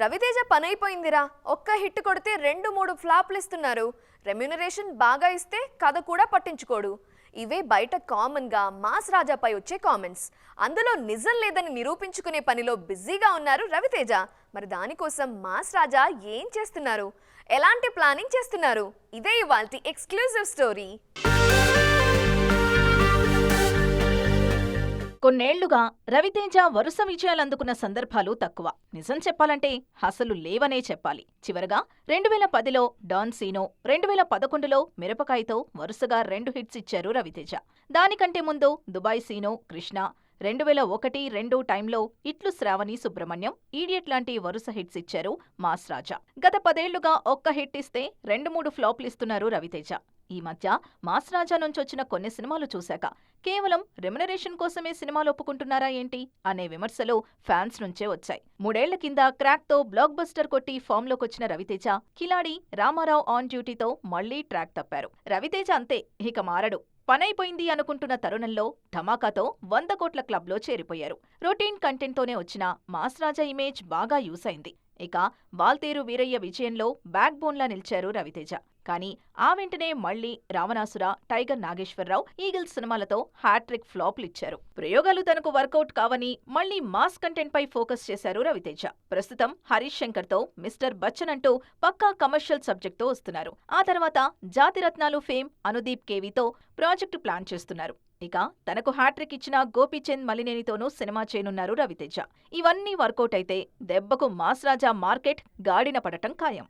రవితేజ పనైపోయిందిరా. ఒక్క హిట్ కొడితే రెండు మూడు ఫ్లాప్లు ఇస్తున్నారు. రెమ్యూనరేషన్ బాగా ఇస్తే కథ కూడా పట్టించుకోడు. ఇవే బయట కామన్గా మాస్ రాజాపై వచ్చే కామెంట్స్. అందులో నిజం లేదని నిరూపించుకునే పనిలో బిజీగా ఉన్నారు రవితేజ. మరి దానికోసం మాస్ రాజా ఏం చేస్తున్నారు? ఎలాంటి ప్లానింగ్ చేస్తున్నారు? ఇదే ఇవాల్టి ఎక్స్క్లూజివ్ స్టోరీ. కొన్నేళ్ళుగా రవితేజ వరుస విజయాలందుకున్న సందర్భాలు తక్కువ. నిజం చెప్పాలంటే అసలు లేవనే చెప్పాలి. చివరగా రెండు వేల పదిలో డాన్ సీనో రెండు వేల పదకొండులో మిరపకాయతో వరుసగా రెండు హిట్స్ ఇచ్చారు రవితేజ. దానికంటే ముందు దుబాయ్ సీనో కృష్ణ రెండు వేల ఒకటి రెండు టైంలో ఇట్లు శ్రావణి సుబ్రహ్మణ్యం ఈడియట్ లాంటి వరుస హిట్స్ ఇచ్చారు మాస్ రాజా. గత పదేళ్ళుగా ఒక్క హిట్ ఇస్తే రెండు మూడు ఫ్లాప్లు ఇస్తున్నారు రవితేజ. ఈ మధ్య మాస్ రాజా నుంచి వచ్చిన కొన్ని సినిమాలు చూశాక కేవలం రెమ్యునరేషన్ కోసమే సినిమాలు ఒప్పుకుంటున్నారా ఏంటి అనే విమర్శలు ఫ్యాన్స్ నుంచే వచ్చాయి. మూడేళ్ళ కింద క్రాక్తో బ్లాక్ బస్టర్ కొట్టి ఫామ్లోకొచ్చిన రవితేజ కిలాడి రామారావు ఆన్ డ్యూటీతో మళ్ళీ ట్రాక్ తప్పారు. రవితేజ అంతే ఇక మారడు. పనైపోయింది అనుకుంటున్న తరుణంలో ధమాకాతో వంద కోట్ల క్లబ్లో చేరిపోయారు. రొటీన్ కంటెంట్తోనే వచ్చిన మాస్ రాజా ఇమేజ్ బాగా యూస్ అయింది. ఇక వాల్తేరు వీరయ్య విజయంలో బ్యాక్ బోన్లా నిలిచారు రవితేజ. కానీ ఆ వెంటనే మళ్ళీ రావణాసుర టైగర్ నాగేశ్వరరావు ఈగిల్స్ సినిమాలతో హ్యాట్రిక్ ఫ్లాప్లు ఇచ్చారు. ప్రయోగాలు తనకు వర్కౌట్ కావని మళ్ళీ మాస్ కంటెంట్ పై ఫోకస్ చేశారు రవితేజ. ప్రస్తుతం హరీష్ శంకర్తో మిస్టర్ బచ్చన్ అంటూ పక్కా కమర్షియల్ సబ్జెక్ట్తో వస్తున్నారు. ఆ తర్వాత జాతిరత్నాలు ఫేమ్ అనుదీప్ కేవీతో ప్రాజెక్టు ప్లాన్ చేస్తున్నారు. ఇక తనకు హ్యాట్రిక్ ఇచ్చిన గోపీచంద్ మలినేనితోనూ సినిమా చేయనున్నారు రవితేజ. ఇవన్నీ వర్కౌట్ అయితే దెబ్బకు మాస్ రాజా మార్కెట్ గాడిన పడటం ఖాయం.